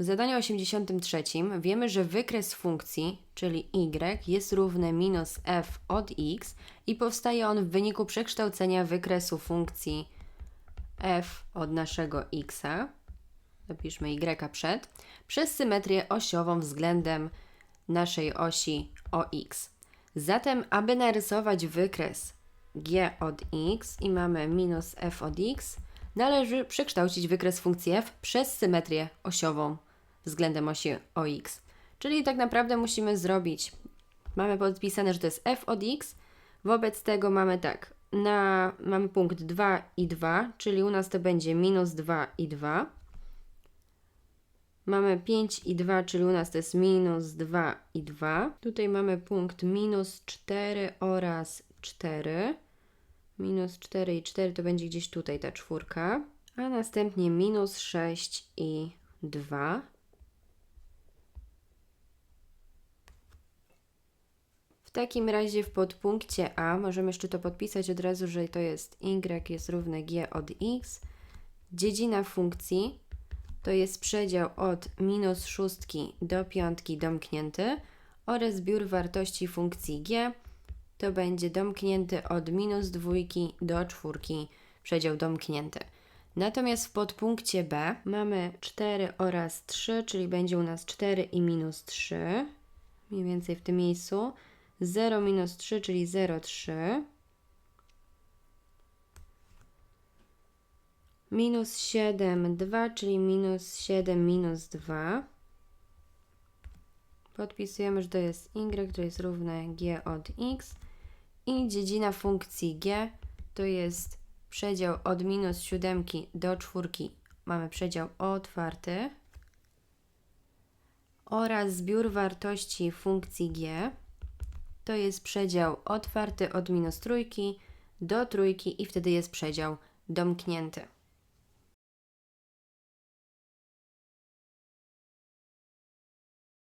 W zadaniu 83 wiemy, że wykres funkcji, czyli y, jest równy minus f od x i powstaje on w wyniku przekształcenia wykresu funkcji f od naszego x, zapiszmy y przed, przez symetrię osiową względem naszej osi ox. Zatem, aby narysować wykres g od x i mamy minus f od x, należy przekształcić wykres funkcji f przez symetrię osiową względem osi ox. Czyli tak naprawdę musimy zrobić, mamy podpisane, że to jest f od x, wobec tego mamy tak, na, mamy punkt 2 i 2, czyli u nas to będzie minus 2 i 2. Mamy 5 i 2, czyli u nas to jest minus 2 i 2. Tutaj mamy punkt minus 4 oraz 4. Minus 4 i 4 to będzie gdzieś tutaj ta czwórka. A następnie minus 6 i 2. W takim razie w podpunkcie A możemy jeszcze to podpisać od razu, że to jest y jest równe g od x. Dziedzina funkcji to jest przedział od minus szóstki do piątki domknięty oraz zbiór wartości funkcji g to będzie domknięty od minus dwójki do czwórki przedział domknięty. Natomiast w podpunkcie B mamy 4 oraz 3, czyli będzie u nas 4 i minus 3, mniej więcej w tym miejscu. 0 minus 3, czyli 0,3. Minus 7, 2, czyli minus 7 minus 2. Podpisujemy, że to jest y, to jest równe g od x. I dziedzina funkcji g to jest przedział od minus 7 do 4. Mamy przedział otwarty. Oraz zbiór wartości funkcji g to jest przedział otwarty od minus trójki do trójki i wtedy jest przedział domknięty.